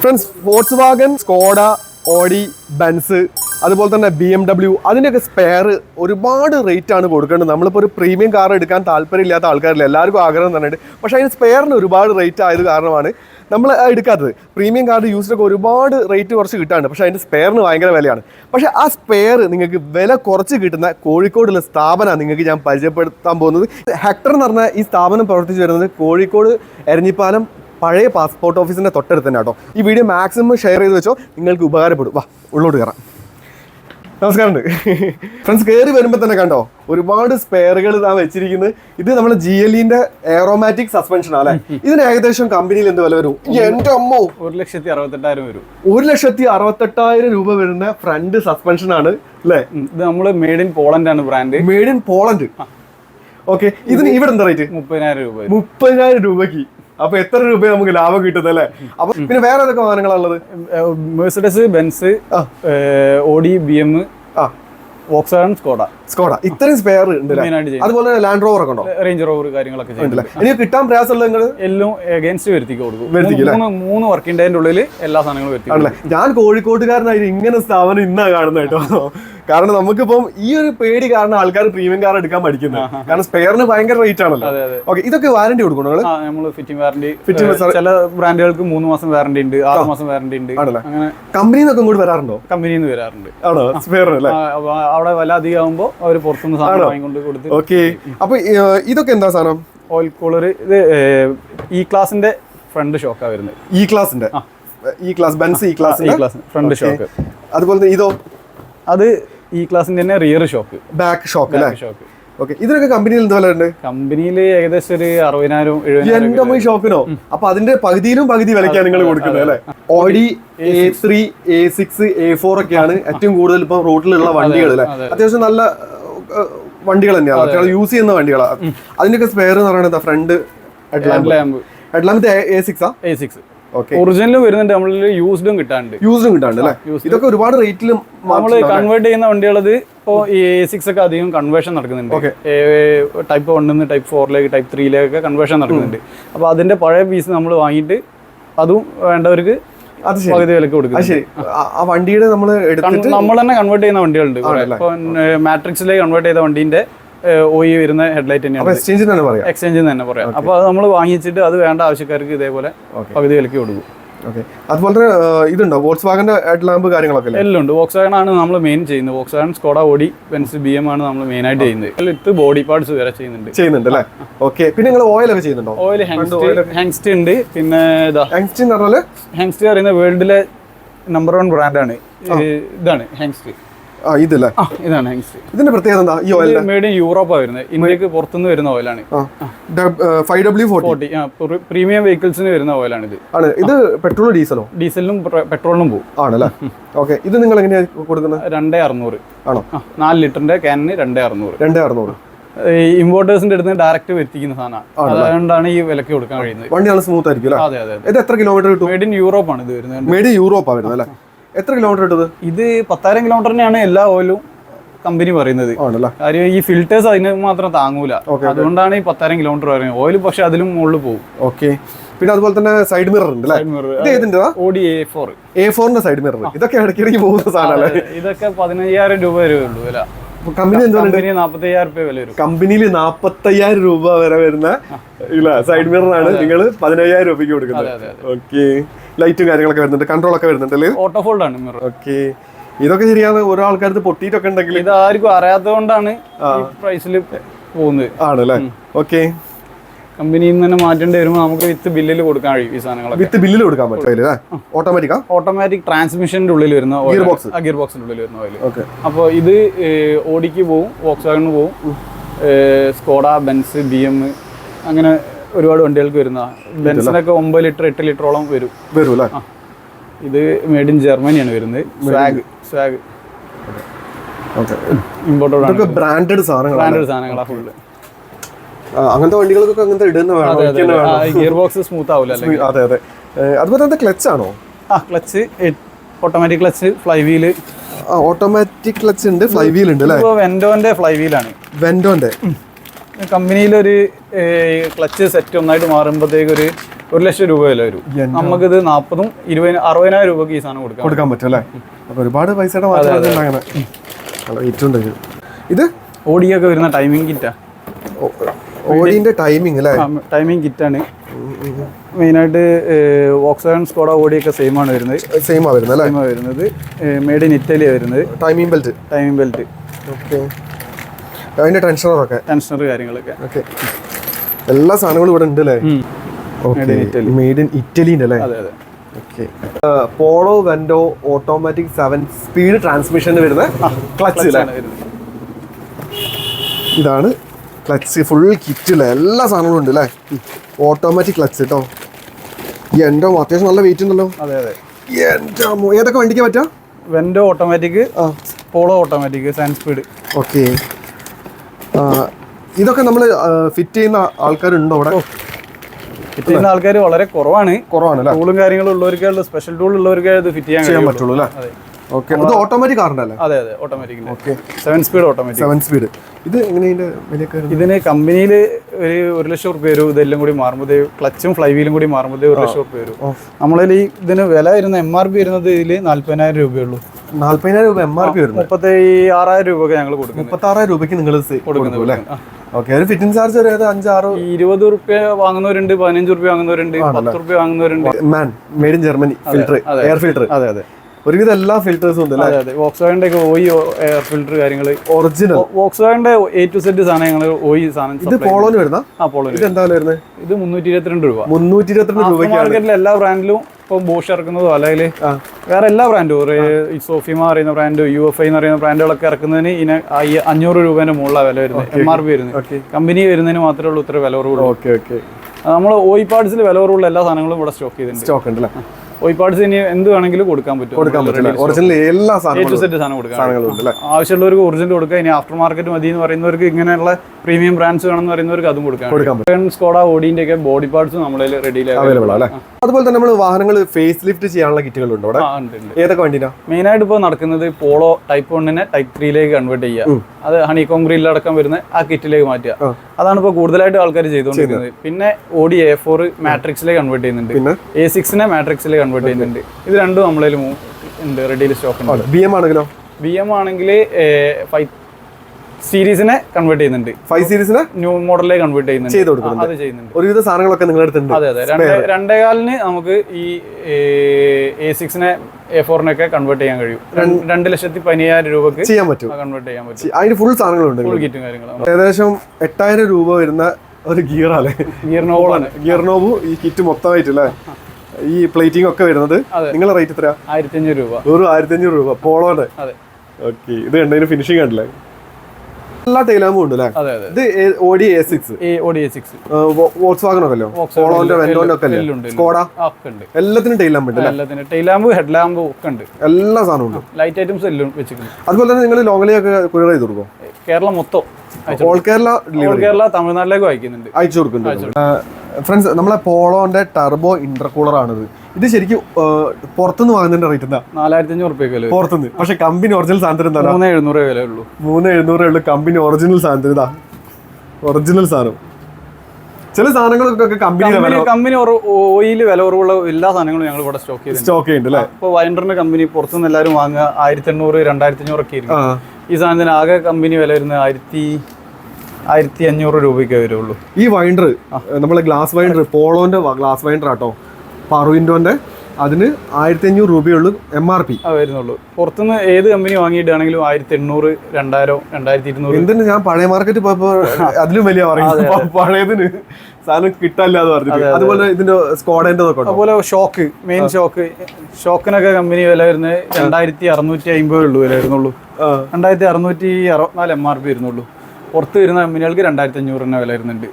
Friends Volkswagen Skoda Audi Benz അതുപോലെ തന്നെ B M W അതിന്റെയൊക്കെ സ്പെയർ ഒരുപാട് റേറ്റ് ആണ് കൊടുക്കേണ്ടത്. നമ്മളിപ്പോൾ ഒരു പ്രീമിയം കാർ എടുക്കാൻ താല്പര്യമില്ലാത്ത ആൾക്കാരില്ല? എല്ലാവർക്കും ആഗ്രഹം തന്നെയുണ്ട് പക്ഷേ അതിന് സ്പെയറിന് ഒരുപാട് റേറ്റ് ആയത് കാരണമാണ് നമ്മൾ എടുക്കാത്തത്. പ്രീമിയം കാർ യൂസിനൊക്കെ ഒരുപാട് റേറ്റ് കുറച്ച് കിട്ടാണ്ട് പക്ഷേ അതിന്റെ സ്പെയറിന് ഭയങ്കര വിലയാണ്. പക്ഷേ ആ സ്പെയർ നിങ്ങൾക്ക് വില കുറച്ച് കിട്ടുന്ന കോഴിക്കോടുള്ള സ്ഥാപനമാണ് നിങ്ങൾക്ക് ഞാൻ പരിചയപ്പെടുത്താൻ പോകുന്നത്. ഹെക്ടർ എന്ന് പറഞ്ഞാൽ ഈ സ്ഥാപനം പ്രവർത്തിച്ചു വരുന്നത് കോഴിക്കോട് എരഞ്ഞിപ്പാലം പഴയ പാസ്പോർട്ട് ഓഫീസിന്റെ തൊട്ടടുത്ത് തന്നെ കേട്ടോ. ഈ വീഡിയോ മാക്സിമം ഷെയർ ചെയ്ത് വെച്ചോ നിങ്ങൾക്ക് ഉപകാരപ്പെടും. വാ ഉള്ളോട്ട് കയറാം നമസ്കാരം ഫ്രണ്ട്സ് കയറി വരുമ്പോൾ തന്നെ കണ്ടോ ഒരുപാട് സ്പെയറുകൾ ഇതാ വെച്ചിരിക്കുന്നത്. ഇത് നമ്മുടെ ജി എൽ ഇന്റെ എയറോമാറ്റിക് സസ്പെൻഷൻ അല്ലേ? ഇതിന് ഏകദേശം കമ്പനിയിൽ എന്ത് വില വരും? എന്റെ അമ്മോ. ഒരു ലക്ഷത്തി അറുപത്തെട്ടായിരം വരും. ഒരു ലക്ഷത്തി അറുപത്തെട്ടായിരം രൂപ വരുന്ന ഫ്രണ്ട് സസ്പെൻഷൻ ആണ് അല്ലേ? ഇത് നമ്മൾ മെയ്ഡ് ഇൻ പോളണ്ട് ആണ് brand made in Poland okay ഇതിന് ഇവിടെ എന്താ റേറ്റ് മുപ്പതിനായിരം രൂപ മുപ്പതിനായിരം രൂപയ്ക്ക്. അപ്പൊ എത്ര രൂപ നമുക്ക് ലാഭം കിട്ടുന്നത് അല്ലേ? അപ്പൊ പിന്നെ വേറെ ഏതൊക്കെ വാഹനങ്ങളാണുള്ളത് Mercedes Benz Audi B M ആ. വോക്സാൺ സ്കോഡ സ്കോഡ ഇത്രയും സ്പെയർ ഉണ്ട് അതുപോലെ ലാൻഡ് റോവർ ഒക്കെ ഉണ്ടോ? റേഞ്ച് റോവർ കാര്യങ്ങളൊക്കെ ഇനി കിട്ടാൻ പ്രയാസമുള്ള നിങ്ങൾ എല്ലാം എഗൻസ്റ്റ് വരുത്തിക്ക് കൊടുക്കും. മൂന്ന് മൂന്ന് വർക്കിംഗ് ഡേന്റെ ഉള്ളിൽ എല്ലാ സാധനങ്ങളും വരുത്തി ഞാൻ കോഴിക്കോട്ടുകാരനായി ഇങ്ങനെ സ്ഥാപനം ഇന്നാ കാണുന്നത് കേട്ടോ. കാരണം നമുക്കിപ്പം ഈ ഒരു പേടി കാരണം ആൾക്കാർ പ്രീമിയം കാർ എടുക്കാൻ പഠിക്കുന്നത് കാരണം സ്പെയറിന് ഭയങ്കര റേറ്റ് ആണല്ലോ. ഓക്കെ ഇതൊക്കെ വാറന്റി കൊടുക്കണോ നിങ്ങൾ ആ നമ്മൾ ഫിറ്റിംഗ് വാറണ്ടി Fitting ചില ബ്രാൻഡുകൾക്ക് മൂന്ന് മാസം വാറണ്ടി ഉണ്ട് ആറ് മാസം വാറണ്ടി ഉണ്ട്? അങ്ങനെ കമ്പനിന്നൊക്കെ കൂടി വരാറുണ്ടോ? കമ്പനിയിൽ നിന്ന് വരാറുണ്ട്. ആണോ? അപ്പൊ അവിടെ വില അധികമാകുമ്പോൾ അവർ പുറത്തുനിന്ന് സാധനം വാങ്ങിക്കൊണ്ട് കൊടുത്ത് ഓക്കെ. അപ്പൊ ഇതൊക്കെ എന്താ സാധനം? ഓയിൽ കൂളർ ഇത് ഈ ക്ലാസിന്റെ ഫ്രണ്ട് ഷോക്കാ വരുന്നത്. ഇ ക്ലാസിന്റെ ഇ ക്ലാസ് ബെൻസ് ഇ ഈ ഇ ക്ലാസ് ഫ്രണ്ട് ഷോക്ക് അതുപോലെ ഇതോ? അത് ഈ ക്ലാസിന്റെ തന്നെ rear shock back shock shock okay ഇതിനൊക്കെ കമ്പനിയിൽ എന്ത് വില ഉണ്ട്? കമ്പനിയിൽ ഏകദേശം ഒരു അറുപതിനായിരം എഴുപതിനായിരം എന്റെ ഷോപ്പിനോ? അപ്പൊ അതിന്റെ പകുതിയിലും പകുതി വിലക്കാണ് നിങ്ങൾ കൊടുക്കുന്നത് അല്ലേ? Audi A three A six A four ഒക്കെയാണ് ഏറ്റവും കൂടുതൽ ഇപ്പൊ റോഡിലുള്ള വണ്ടികൾ അല്ലേ? അത്യാവശ്യം നല്ല വണ്ടികൾ തന്നെയാണ്. അത്യാവശ്യം യൂസ് ചെയ്യുന്ന വണ്ടികളാണ് അതിന്റെയൊക്കെ സ്പെയർ എന്ന് പറയുന്നത് front headlamp lamp headlamp A സിക്സാ A six okay ഒറിജിനലും വരുന്നുണ്ട്. നമ്മൾ യൂസ്ഡും കിട്ടാണ്ട് യൂസ്ഡും കിട്ടാണ്ട് അല്ലേ? ഇതൊക്കെ ഒരുപാട് റേറ്റിലും നമ്മൾ കൺവേർട്ട് ചെയ്യുന്ന വണ്ടികളത് ഇപ്പോൾ ഈ എ സിക്സ് ഒക്കെ അധികം കൺവേർഷൻ നടക്കുന്നുണ്ട്. ടൈപ്പ് വണ്ണിൽ നിന്ന് ടൈപ്പ് ഫോറിലേക്ക് ടൈപ്പ് ത്രീയിലേക്കൊക്കെ കൺവേർഷൻ നടക്കുന്നുണ്ട്. അപ്പോൾ അതിന്റെ പഴയ പീസ് നമ്മൾ വാങ്ങിയിട്ട് അതും വേണ്ടവർക്ക് അത് പകുതി വിലക്ക് കൊടുക്കും ശരി. ആ- വണ്ടിയുടെ നമ്മൾ നമ്മൾ തന്നെ കൺവേർട്ട് ചെയ്യുന്ന വണ്ടികളുണ്ട്. മാട്രിക്സിലേക്ക് കൺവേർട്ട് ചെയ്ത വണ്ടീന്റെ ഒയി വരുന്ന ഹെഡ്ലൈറ്റ് തന്നെയാണ് എക്സ്ചേഞ്ചിൽ തന്നെ പറയാം. എക്സ്ചേഞ്ച് തന്നെ പറയാം. അപ്പോൾ അത് നമ്മൾ വാങ്ങിച്ചിട്ട് അത് വേണ്ട ആവശ്യക്കാർക്ക് ഇതേപോലെ പകുതി വിലക്ക് കൊടുക്കും. ഓക്കെ അതുപോലെ തന്നെ ഇതുണ്ടോ? വോൾസ് വാഗന്റെ കാര്യങ്ങളൊക്കെ എല്ലാം ഉണ്ട്. വോക്സാഗൺ ആണ് നമ്മൾ മെയിൻ ചെയ്യുന്നത്. Volkswagen Skoda Audi Benz B M ആണ് നമ്മൾ മെയിൻ ആയിട്ട് ചെയ്യുന്നത്. ഇത് ബോഡി പാർട്സ് വരെ ചെയ്യുന്നുണ്ട്. ചെയ്യുന്നുണ്ട് അല്ലേ? ഓക്കെ പിന്നെ നിങ്ങൾ ഓയിൽ ഒക്കെ ചെയ്യുന്നുണ്ടോ? ഓയിൽ ഹാങ്സ്റ്റ് ഹാങ്സ്റ്റ് ഉണ്ട്. പിന്നെ ഇതാ യങ്സ്റ്റർ എന്ന് ഹാങ്സ്റ്റ് പറയുന്ന വേൾഡിലെ നമ്പർ വൺ ബ്രാൻഡാണ് ഇതാണ് ഹാങ്സ്റ്റ് ഇതല്ലേ? ഇതാണ് ഇതിന്റെ പ്രത്യേകത എന്താ? ഈ ഓയിൽ മേഡ് ഇൻ യൂറോപ്പാണ് വരുന്നത്. ഇന്ത്യയ്ക്ക് പുറത്തുനിന്ന് വരുന്ന ഓയിലാണ് ഫൈവ് ഡബ്ല്യൂ ഫോർട്ടി പ്രീമിയം വെഹിക്കിൾസിന് വരുന്ന ഓയിലാണ് ഇത്. ആണ്. ഇത് പെട്രോളും ഡീസലോ ഡീസലിനും പെട്രോളിനും പോകും ആണല്ലേ? ഓക്കെ. ഇത് നിങ്ങൾ എങ്ങനെയാണ് കൊടുക്കുന്നത്? രണ്ടേ അറുന്നൂറ്. ആണോ? നാല് ലിറ്ററിന്റെ ക്യാനിന് രണ്ടേ അറുന്നൂറ്. രണ്ടേ അറുന്നൂറ്. ഇമ്പോർട്ടേഴ്സിന്റെ അടുത്ത് ഡയറക്റ്റ് വരുത്തിക്കുന്ന സാധനമാണ് അതുകൊണ്ടാണ് ഈ വിലക്ക് കൊടുക്കാൻ കഴിയുന്നത്. വണ്ടി നല്ല സ്മൂത്ത് ആയിരിക്കും അതെ അതെ ഇത് എത്ര കിലോമീറ്റർ കിട്ടും? മേഡ് ഇൻ യൂറോപ്പ് ആണ് ഇത് വരുന്നത്. മേഡ് യൂറോപ്പാണ് വരുന്നത് അല്ലേ? എത്ര കിലോമീറ്റർ ഇട്ടത്? ഇത് പത്തായിരം കിലോമീറ്ററിനെയാണ് എല്ലാ ഓയിലും കമ്പനി പറയുന്നത്. കാര്യം ഈ ഫിൽറ്റേഴ്സ് അതിന് മാത്രം താങ്ങൂല. അതുകൊണ്ടാണ് ഈ പത്തായിരം കിലോമീറ്റർ പറയുന്നത്. ഓയിൽ പക്ഷെ അതിലും മുകളിൽ പോകും. ഓക്കെ പിന്നെ അതുപോലെ തന്നെ സൈഡ് മിറർ ഉണ്ട് സൈഡ് മിറർ ഇതൊക്കെ ഇടയ്ക്കിടയ്ക്ക് പോകുന്ന സാധനമല്ലേ ഇതൊക്കെ പതിനയ്യായിരം രൂപ വരെ ഉള്ളൂ കമ്പനി എന്താ കമ്പനി നാൽപ്പത്തയ്യായിരം രൂപ വില കമ്പനിയിൽ നാപ്പത്തയ്യായിരം രൂപ വരെ വരുന്ന ഇല്ല സൈഡ് മിറർ ആണ്. നിങ്ങൾ പതിനയ്യായിരം രൂപയ്ക്ക് കൊടുക്കുന്നത്. ഓക്കെ ലൈറ്റും കാര്യങ്ങളൊക്കെ വരുന്നുണ്ട്. കൺട്രോൾ ഒക്കെ വരുന്നുണ്ട് അല്ലേ? ഓട്ടോ ഫോൾഡ് ആണ് മിറർ ഓക്കെ ഇതൊക്കെ ശരിയാണ് ഓരോ ആൾക്കാർക്ക് പൊട്ടിയിട്ടൊക്കെ ഉണ്ടെങ്കിൽ ഇത് ആർക്കും അറിയാത്തതുകൊണ്ടാണ് ഈ പ്രൈസിൽ പോകുന്നത്. ആണല്ലേ? ഓക്കെ കമ്പനിയിൽ നിന്ന് തന്നെ മാറ്റേണ്ടി വരുമ്പോൾ നമുക്ക് വിത്ത് ബില്ലിൽ കൊടുക്കാൻ കഴിയും ഈ സാധനങ്ങൾ വിത്ത് ബില്ലിൽ കൊടുക്കാൻ പറ്റും ഓട്ടോമാറ്റിക് ഓട്ടോമാറ്റിക് ട്രാൻസ്മിഷന്റെ ഉള്ളിൽ വരുന്ന ഗിയർ ബോക്സ് ഗിയർ ബോക്സിന്റെ ഉള്ളിൽ വരുന്ന ഓയിൽ ഓക്കെ അപ്പോൾ ഇത് ഓടിക്ക് പോവും വോക്സാഗണിന് പോവും. സ്കോഡ ബെൻസ് ബി എം അങ്ങനെ ഒരുപാട് വണ്ടികൾക്ക് വരുന്ന ബെൻസിനൊക്കെ ഒമ്പത് ലിറ്റർ എട്ട് ലിറ്ററോളം വരും. വരും അല്ലേ ഇത് മെയ്ഡ് ഇൻ ജർമ്മനിയാണ് വരുന്നത്. Swag swag okay imported branded സാധനങ്ങളാണ്. ബ്രാൻഡഡ് സാധനങ്ങളാണ് ഫുള്ള് അങ്ങനത്തെ വണ്ടികൾക്കൊക്കെ അങ്ങനത്തെ ഇടുന്ന വേണം ഒരിക്കലും ഗിയർ ബോക്സ് സ്മൂത്ത് ആവില്ല അതെ അതെ. അതുപോലെ തന്നെ ക്ലച്ച് ആണോ? ആ clutch automatic clutch fly wheel automatic clutch ഉണ്ട് ഫ്ലൈ വീൽ ഉണ്ട് അല്ലേ? വെൻഡോന്റെ ഫ്ലൈ വീലാണ് വെൻഡോന്റെ കമ്പനിയിലൊരു ക്ലച്ച് സെറ്റ് ഒന്നായിട്ട് മാറുമ്പോഴത്തേക്ക് ഒരു ഒരു ലക്ഷം രൂപ വില വരും. നമുക്കിത് നാൽപ്പതും ഇരുപതിന് അറുപതിനായിരം രൂപക്ക് ഈ സാധനം കൊടുക്കാം കൊടുക്കാൻ പറ്റും അല്ലേ? അപ്പൊ ഒരുപാട് പൈസയുടെ മാറ്റം അങ്ങനെ നല്ല ഏറ്റവും ഇത്? ഓടിയൊക്കെ വരുന്ന ടൈമിംഗ് കിറ്റാ ഓടിന്റെ ടൈമിംഗ് അല്ലേ ടൈമിംഗ് കിറ്റാണ് മെയിനായിട്ട് ഓക്സിജൻ സ്കോഡ ഓടിയൊക്കെ സെയിം ആണ് വരുന്നത്. സെയിം ആ വരുന്നത് അല്ലേ? സെയിം വരുന്നത്. മെയ്ഡ് ഇൻ ഇറ്റലി വരുന്നത്. Timing belt timing belt okay അതിന്റെ ടെൻഷനറൊക്കെ ടെൻഷനർ കാര്യങ്ങളൊക്കെ. ഓക്കെ എല്ലാ സാധനങ്ങളും ഇവിടെ ഉണ്ട് അല്ലേ. മെയ്ഡ് ഇൻ ഇറ്റലിന്റെ അല്ലേ അതെ അതെ. Polo Vento automatic seven speed transmission വരുന്ന ക്ലച്ച് ഇതാണ് ക്ലച്ച് ഫുൾ കിറ്റില്ല എല്ലാ സാധനങ്ങളും ഉണ്ട് അല്ലേ ഓട്ടോമാറ്റിക് ക്ലച്ച് കേട്ടോ എന്റെ അത്യാവശ്യം നല്ല വെയിറ്റ് ഉണ്ടല്ലോ. അതെ അതെ. എന്റെ ഏതൊക്കെ വണ്ടിക്ക് പറ്റാ? വെൻഡോ ഓട്ടോമാറ്റിക് പോളോ ഓട്ടോമാറ്റിക് സാൻ സ്പീഡ് ഓക്കെ. ഇതൊക്കെ നമ്മൾ ഫിറ്റ് ചെയ്യുന്ന ആൾക്കാരുണ്ടോ അവിടെ? ഫിറ്റ് ചെയ്യുന്ന ആൾക്കാർ വളരെ കുറവാണ്. കുറവാണ് ടൂളും കാര്യങ്ങളും ഉള്ളൂ. സ്പെഷ്യൽ ടൂൾ ഉള്ളവർക്കേ ഇത് ഫിറ്റ് ചെയ്യാൻ പറ്റുള്ളൂ അല്ലേ ഓക്കെ ഇത് ഓട്ടോമാറ്റിക് കാറിന്റെ അതെ അതെ automatic okay seven speed automatic seven speed ഇത് വരുന്നത്? ഇതിന് കമ്പനിയിൽ ഒരു ഒരു ലക്ഷം റുപ്യ വരും ഇതെല്ലാം കൂടി മാറുമ്പോൾ ക്ലച്ചും ഫ്ലൈ വീലും കൂടി മാറുമ്പോൾ ഒരു ലക്ഷം റുപ്യ വരും. നമ്മളിൽ ഈ ഇതിന് വില വരുന്ന എം ആർ പി വരുന്നത് ഇതിൽ നാല്പതിനായിരം രൂപയുള്ളൂ. നാല്പതിനായിരം രൂപ എം ആർ പി വരുന്നത്? മുപ്പത്തി ആറായിരം രൂപ ഞങ്ങൾ കൊടുക്കും മുപ്പത്തി ആറായിരം രൂപയ്ക്ക് നിങ്ങൾ കൊടുക്കുന്നു. അല്ലേ ഓക്കെ ഒരു ഫിറ്റിംഗ് ചാർജ് ഒരു അഞ്ചാറോ? ഇരുപത് റുപ്യ വാങ്ങുന്നവരുണ്ട് പതിനഞ്ച് റുപ്യ വാങ്ങുന്നവരുണ്ട് പത്ത് റുപ്യ വാങ്ങുന്നവരുണ്ട്. Mann made in Germany filter air filter അതെ അതെ. ഒരുവിധം എല്ലാ ഫിൽറ്റേഴ്സും ഉണ്ട് അല്ലേ? അതെ വോക്സ് വാഗന്റെ ഒക്കെ ഓയി എയർ ഫിൽറ്റർ കാര്യങ്ങൾ ഒറിജിനൽ വോക്സ് വാഗന്റെ എ ടു സെറ്റ് സാധനങ്ങൾ ഓയി സാധനം ഇത് പോളോന് വരുന്ന? ആ പോളോ ഇത് എന്താ വരുന്നത് ഇത് മുന്നൂറ്റി ഇരുപത്തിരണ്ട് രൂപ. മുന്നൂറ്റി ഇരുപത്തിരണ്ട് രൂപ മാർക്കറ്റിലെ എല്ലാ ബ്രാൻഡിലും ഇപ്പൊ ബോഷ് ഇറക്കുന്നതോ അല്ലെങ്കിൽ. വേറെ എല്ലാ ബ്രാൻഡും ഈ സോഫിമ പറയുന്ന ബ്രാൻഡ് യു എഫ് ഐ എന്ന് പറയുന്ന ബ്രാൻഡുകളൊക്കെ ഇറക്കുന്നതിന് ഇതിന് അഞ്ഞൂറ് രൂപേന്റെ മുകളിലാണ് വില വരുന്നത് എം ആർ പി വരുന്നത് കമ്പനി വരുന്നതിന് മാത്രമേ ഉള്ളൂ ഇത്ര വില കുറവുള്ളൂ. ഓക്കെ ഓക്കെ നമ്മൾ ഓയി പാർട്സിൽ വില കുറവുള്ള എല്ലാ സാധനങ്ങളും ഇവിടെ സ്റ്റോക്ക് ചെയ്തിട്ടുണ്ട്. സ്റ്റോക്ക് ഉണ്ട് പാർട്സ് ഇനി എന്ത് വേണമെങ്കിലും കൊടുക്കാൻ പറ്റും. കൊടുക്കാൻ പറ്റും ഒറിജിനൽ എല്ലാ സാധനങ്ങളും ആവശ്യമുള്ളവർക്ക് ഒറിജിനൽ കൊടുക്കുക ഇനി ആഫ്റ്റർ മാർക്കറ്റ് മതി എന്ന് പറയുന്നവർക്ക് ഇങ്ങനെയുള്ള പ്രീമിയം ബ്രാൻഡ്സ് വേണമെന്ന് പറയുന്നവർക്ക് അതും കൊടുക്കാം സ്കോഡ ഓടിന്റെ ഒക്കെ ബോഡി പാർട്സ് നമ്മളെ റെഡിയിലായി അവൈലബിൾ അല്ലേ അതുപോലെ തന്നെ നമ്മൾ വാഹനങ്ങൾ ഫേസ് ലിഫ്റ്റ് ചെയ്യാനുള്ള കിറ്റുകളുണ്ട് അവിടെ? ഏതൊക്കെ വണ്ടിനാ? മെയിനായിട്ട് ഇപ്പോൾ നടക്കുന്നത് പോളോ ടൈപ്പ് വണ്ണിനെ ടൈപ്പ് ത്രീയിലേക്ക് കൺവേർട്ട് ചെയ്യുക. അത് ഹണി കോൺഗ്രീറ്റിലടക്കം വരുന്ന ആ കിറ്റിലേക്ക് മാറ്റുക. അതാണ് ഇപ്പോൾ കൂടുതലായിട്ട് ആൾക്കാർ ചെയ്തുകൊണ്ടിരിക്കുന്നത്. പിന്നെ ഓഡി എ ഫോർ മാട്രിക്സിലേക്ക് കൺവേർട്ട് ചെയ്യുന്നുണ്ട്. എ സിക്സിനെ മാട്രിക്സിലേക്ക് കൺവേർട്ട് ചെയ്യുന്നുണ്ട് ഇത് രണ്ടും നമ്മളതിൽ ഉണ്ട് റെഡിയിൽ സ്റ്റോക്ക് ഉണ്ട്. ബി എം ആണെങ്കിലോ? ബി എം ആണെങ്കിൽ ഫൈവ് സീരീസിനെ കൺവേർട്ട് ചെയ്യുന്നുണ്ട്. ഫൈവ് സീരീസിനെ ന്യൂ മോഡലിലേക്ക് കൺവേർട്ട് ചെയ്യുന്നുണ്ട്. ചെയ്ത് കൊടുക്കുന്നുണ്ട്. അത് ചെയ്യുന്നുണ്ട്. ഒരുവിധ സാധനങ്ങളൊക്കെ നിങ്ങളുടെ അടുത്തുണ്ട്. അതെ അതെ. രണ്ട് രണ്ടേകാലിന് നമുക്ക് ഈ എ സിക്സിനെ എ ഫോറിനൊക്കെ കൺവേർട്ട് ചെയ്യാൻ കഴിയും. രണ്ട് ലക്ഷത്തി പതിനയ്യായിരം രൂപക്ക് ചെയ്യാൻ പറ്റും. കൺവേർട്ട് ചെയ്യാൻ പറ്റും. അതിന് ഫുൾ സാധനങ്ങളുണ്ട് ഫുൾ കിറ്റും കാര്യങ്ങളും. ഏകദേശം എട്ടായിരം രൂപ വരുന്ന ഒരു ഗിയറാണ് ഗിയർ നോബാണ് ഗിയർ നോബു ഈ കിറ്റ് മൊത്തമായിട്ടല്ലേ? ഈ പ്ലേറ്റിംഗ് ഒക്കെ വരുന്നത്. നിങ്ങളെ റേറ്റ് എത്ര ആയിരത്തി അഞ്ഞൂറ് രൂപ. വെറും ആയിരത്തി അഞ്ഞൂറ് രൂപ പോളോടെ ഓക്കെ ഇത് കണ്ടതിന് ഫിനിഷിംഗ് കണ്ടില്ലേ? എല്ലാ ടൈലാമ്പും ഉണ്ട് അല്ലേ? ഇത് Audi A six Audi A six walls വാഗനൊക്കെ പോളോന്റെ വെന്റോന്റെ ഒക്കെ സ്കോഡ എല്ലാത്തിനും ടൈലാമ്പ് ഉണ്ട് എല്ലാത്തിനും. ടൈൽ ലാമ്പ് ഹെഡ് ലാമ്പ് ഒക്കെ ഉണ്ട്. എല്ലാ സാധനവും ഉണ്ട്. ലൈറ്റ് ഐറ്റംസ് എല്ലാം വെച്ചിട്ടുണ്ട് അതുപോലെ തന്നെ നിങ്ങൾ ലോങ്ങലിയൊക്കെ കൊറിയർ ചെയ്ത് കൊടുക്കും കേരളം മൊത്തം. ഓൾ കേരള ഓൾ കേരള തമിഴ്നാട്ടിലേക്ക് അയക്കുന്നുണ്ട് അയച്ചു കൊടുക്കുന്നുണ്ട്. ഫ്രണ്ട്സ് നമ്മളെ പോളോന്റെ ടർബോ ഇന്റർകൂളർ ആണിത്. ഇത് ശരിക്കും പുറത്തുനിന്ന് വാങ്ങുന്നതിന്റെ റേറ്റ് എന്താ? നാലായിരത്തി അഞ്ഞൂറ് റുപ്യക്ക് പുറത്തുനിന്ന്. പക്ഷെ കമ്പനി ഒറിജിനൽ സാധനം എന്താ? മൂന്ന് എഴുന്നൂറ് വില ഉള്ളൂ. മൂന്ന് എഴുന്നൂറേ ഉള്ളൂ കമ്പനി ഒറിജിനൽ സാധനം ഇതാ. ഒറിജിനൽ സാധനം. ചില സാധനങ്ങൾക്കൊക്കെ കമ്പനി കമ്പനി ഓയിൽ വില കുറവുള്ള എല്ലാ സാധനങ്ങളും ഞങ്ങൾ ഇവിടെ സ്റ്റോക്ക് ചെയ്തിട്ടുണ്ട്. സ്റ്റോക്ക് ചെയ്യുന്നുണ്ട് അല്ലേ? ഇപ്പോൾ വൈൻഡറിന്റെ കമ്പനി പുറത്തുനിന്ന് എല്ലാവരും വാങ്ങുക ആയിരത്തി എണ്ണൂറ് രണ്ടായിരത്തി അഞ്ഞൂറൊക്കെ ഒക്കെ ആയിരിക്കും ഈ സാധനത്തിന് ആകെ കമ്പനി വില വരുന്നത് ആയിരത്തി ആയിരത്തി അഞ്ഞൂറ് രൂപയ്ക്കേ വരുള്ളൂ. ഈ വൈൻഡർ നമ്മളെ ഗ്ലാസ് വൈൻഡർ പോളോന്റെ ഗ്ലാസ് വൈൻഡർ ആട്ടോ പറുവിൻഡോന്റെ അതിന് ആയിരത്തി അഞ്ഞൂറ് രൂപയുള്ളൂ എം ആർ പി വരുന്നുള്ളൂ. പുറത്തുനിന്ന് ഏത് കമ്പനി വാങ്ങിയിട്ടാണെങ്കിലും ആയിരത്തി എണ്ണൂറ് രണ്ടായിരം രണ്ടായിരത്തി ഇരുന്നൂറ് എന്തിന് ഞാൻ പഴയ മാർക്കറ്റ് പോയപ്പോ അതിലും വലിയ പറയുന്നത് പഴയതിന് സാധനം കിട്ടാല്ലാതെ പറഞ്ഞിട്ട്. അതുപോലെ ഇതിന്റെ സ്കോഡേന്റെ അതുപോലെ ഷോക്ക് മെയിൻ ഷോക്ക് ഷോക്കിനൊക്കെ കമ്പനി വില വരുന്നത് രണ്ടായിരത്തി അറുന്നൂറ്റി അമ്പത് ഉള്ളൂ വില വരുന്നുള്ളൂ. രണ്ടായിരത്തി അറുന്നൂറ്റി അറുപത്തിനാല് എം ആർ പി വരുന്നുള്ളൂ. പുറത്ത് വരുന്ന കമ്പനികൾക്ക് രണ്ടായിരത്തി അഞ്ഞൂറ് രൂപ വില വരുന്നുണ്ട്.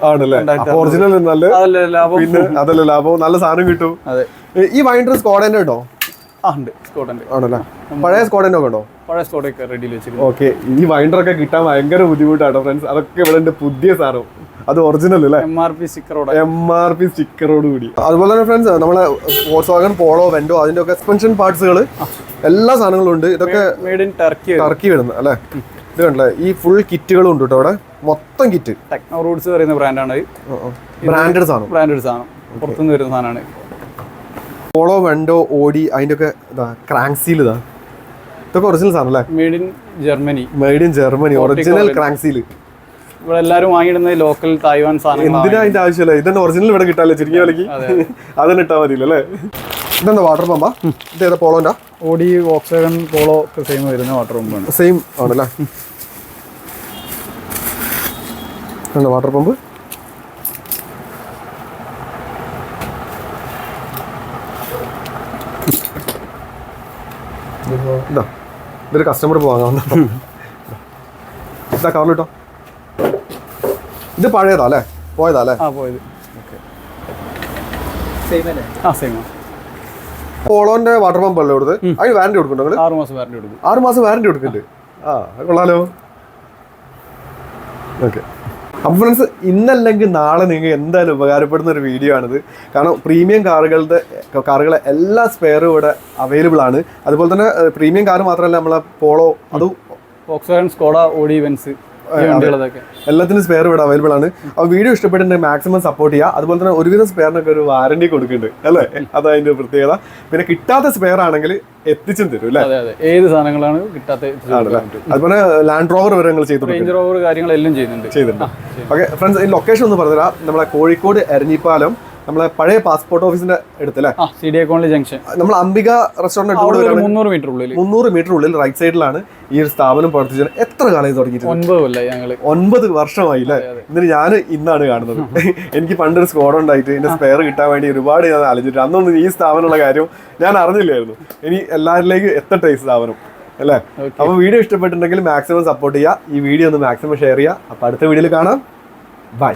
ഒറിജിനൽ അതല്ല ലാഭം അതല്ല ലാഭം നല്ല സാധനം കിട്ടും. അതെ. ഈ വൈൻഡർ സ്കോഡേന്റെ കേട്ടോ ആ ഉണ്ട്. ആണല്ലേ? പഴയ സ്കോഡേന്റെ ഒക്കെ ഉണ്ടോ? പഴയ സ്കോഡൊക്കെ റെഡിയിൽ വെച്ചിട്ടുണ്ട് ഓക്കെ. ഈ വൈൻഡർ ഒക്കെ കിട്ടാൻ ഭയങ്കര ബുദ്ധിമുട്ടാണ് ഫ്രണ്ട്സ് അതൊക്കെ ഇവിടെ ഉണ്ട് പുതിയ സാധനം. അത് ഒറിജിനൽ അല്ലേ? എം ആർ പി സ്റ്റിക്കറോട് എം ആർ പി സ്റ്റിക്കറോട് കൂടി. അതുപോലെ തന്നെ ഫ്രണ്ട്സ് നമ്മളെ സ്പോർട്സ് വാഗൺ പോളോ വെൻഡോ അതിന്റെ ഒക്കെ എക്സ്പെൻഷൻ പാർട്സുകൾ എല്ലാ സാധനങ്ങളും ഉണ്ട്. ഇതൊക്കെ മെയ്ഡ് ഇൻ ടർക്കി ടർക്കി വരുന്നത് അല്ലേ? ഇത് കണ്ടല്ലേ ഈ ഫുൾ കിറ്റുകളും ഉണ്ട് കേട്ടോ അവിടെ. മൊത്തം കിറ്റ് ടെക്നോ റൂട്ട്സ് പറയുന്ന ബ്രാൻഡാണ് ബ്രാൻഡഡ് സാധനം. ബ്രാൻഡഡ് സാധനം. പുറത്തുനിന്ന് വരുന്ന സാധനമാണ് പോളോ വെണ്ടോ ഓടി അതിന്റെ ഒക്കെ ഇതാ ക്രാങ്ക് സീൽ ഇതാ. ഇതൊക്കെ ഒറിജിനൽ സാധനം അല്ലേ? Made in Germany made in Germany original crank seal ഇവിടെ എല്ലാവരും വാങ്ങിയിടുന്നത് ലോക്കൽ തായ്വാൻ സാധനം എന്തിനാ അതിന്റെ ആവശ്യമില്ല? ഇതന്നെ ഒറിജിനൽ ഇവിടെ കിട്ടാല്ലേ? ചുരുങ്ങിയ വിലക്ക് അതന്നെ ഇട്ടാൽ മതിയല്ലോ അല്ലേ? ഇതെന്താ വാട്ടർ പമ്പാ ഇത് ഏതാ പോളോന്റെ? ഓടി ഓക്സിജൻ പോളോ ഒക്കെ സെയിം വരുന്ന വാട്ടർ പമ്പാണ് സെയിം ആണല്ലേ? ഇതെന്താ വാട്ടർ പമ്പ് ഇതാ ഇതൊരു കസ്റ്റമർ വന്നപ്പോ ഇതാ കവറിൽ കേട്ടോ ഇത് പഴയതാ അല്ലേ? പോയതാ അല്ലേ? ആ പോയത്. ആ സെയിം പോളോന്റെ വാട്ടർ പമ്പ് അല്ലേ കൊടുത്ത് അതിന് വാറന്റി കൊടുക്കുന്നുണ്ട് ആറ് മാസം വാറന്റി കൊടുക്കും. ആറ് മാസം വാറന്റി കൊടുക്കുന്നുണ്ട്. ആ കൊള്ളാലോ. ഓക്കെ അപ്പോൾ ഫ്രണ്ട്സ് ഇന്നല്ലെങ്കിൽ നാളെ നിങ്ങൾക്ക് എന്തായാലും ഉപകാരപ്പെടുന്ന ഒരു വീഡിയോ ആണിത്. കാരണം പ്രീമിയം കാറുകളുടെ കാറുകളെ എല്ലാ സ്പെയറും ഇവിടെ അവൈലബിൾ ആണ്. അതുപോലെ തന്നെ പ്രീമിയം കാർ മാത്രമല്ല നമ്മളെ പോളോ അതും സ്കോഡ ഓഡി വെൻസ് എല്ലാത്തിനും സ്പെയർ ഇവിടെ അവൈലബിൾ ആണ്. ആ വീഡിയോ ഇഷ്ടപ്പെട്ടിട്ടുണ്ടെങ്കിൽ മാക്സിമം സപ്പോർട്ട് ചെയ്യുക അതുപോലെ തന്നെ ഒരുവിധം സ്പെയറിനൊക്കെ ഒരു വാറണ്ടി കൊടുക്കുന്നുണ്ട് അല്ലേ? അത് അതിന്റെ പ്രത്യേകത. പിന്നെ കിട്ടാത്ത സ്പെയർ ആണെങ്കിൽ എത്തിച്ചും തരും അല്ലേ? ഏത് സാധനങ്ങളാണ് കിട്ടാത്ത അതുപോലെ ലാൻഡ് റോവർ വരെ നിങ്ങൾ ചെയ്തു റേഞ്ച് റോവർ കാര്യങ്ങളെല്ലാം ചെയ്യുന്നുണ്ട്. ചെയ്തിട്ടുണ്ട് ഓക്കെ ഫ്രണ്ട്സ് ഈ ലൊക്കേഷൻ ഒന്ന് പറഞ്ഞുതരാം. നമ്മളെ കോഴിക്കോട് എരഞ്ഞിപ്പാലം നമ്മളെ പഴയ പാസ്പോർട്ട് ഓഫീസിന്റെ അടുത്തല്ലേ സി ഡി അക്കൗണ്ടിൽ ജംഗ്ഷൻ നമ്മൾ അംബിക റെസ്റ്റോറന്റ് മുന്നൂറ് മീറ്റർ ഉള്ളിൽ മുന്നൂറ് മീറ്റർ ഉള്ളിൽ റൈറ്റ് സൈഡിലാണ് ഈ ഒരു സ്ഥാപനം പ്രവർത്തിച്ചത് എത്ര കാലമായി തുടങ്ങിയിട്ട് ഒൻപത് വർഷമായി അല്ലേ എന്നിട്ട് ഞാൻ ഇന്നാണ് കാണുന്നത്. എനിക്ക് പണ്ടൊരു സ്കോഡ് ഉണ്ടായിട്ട് എന്റെ സ്പെയർ കിട്ടാൻ വേണ്ടി ഒരുപാട് ഞാൻ ആലോചിച്ചിട്ട് അന്നൊന്നും ഈ സ്ഥാപനമുള്ള കാര്യം ഞാൻ അറിഞ്ഞില്ലായിരുന്നു. ഇനി എല്ലാവരിലേക്ക് എത്തട്ടെ ഈ സ്ഥാപനം അല്ലേ? അപ്പോൾ അപ്പൊ വീഡിയോ ഇഷ്ടപ്പെട്ടിട്ടുണ്ടെങ്കിൽ മാക്സിമം സപ്പോർട്ട് ചെയ്യുക. ഈ വീഡിയോ ഒന്ന് മാക്സിമം ഷെയർ ചെയ്യുക. അപ്പൊ അടുത്ത വീഡിയോയിൽ കാണാം. ബൈ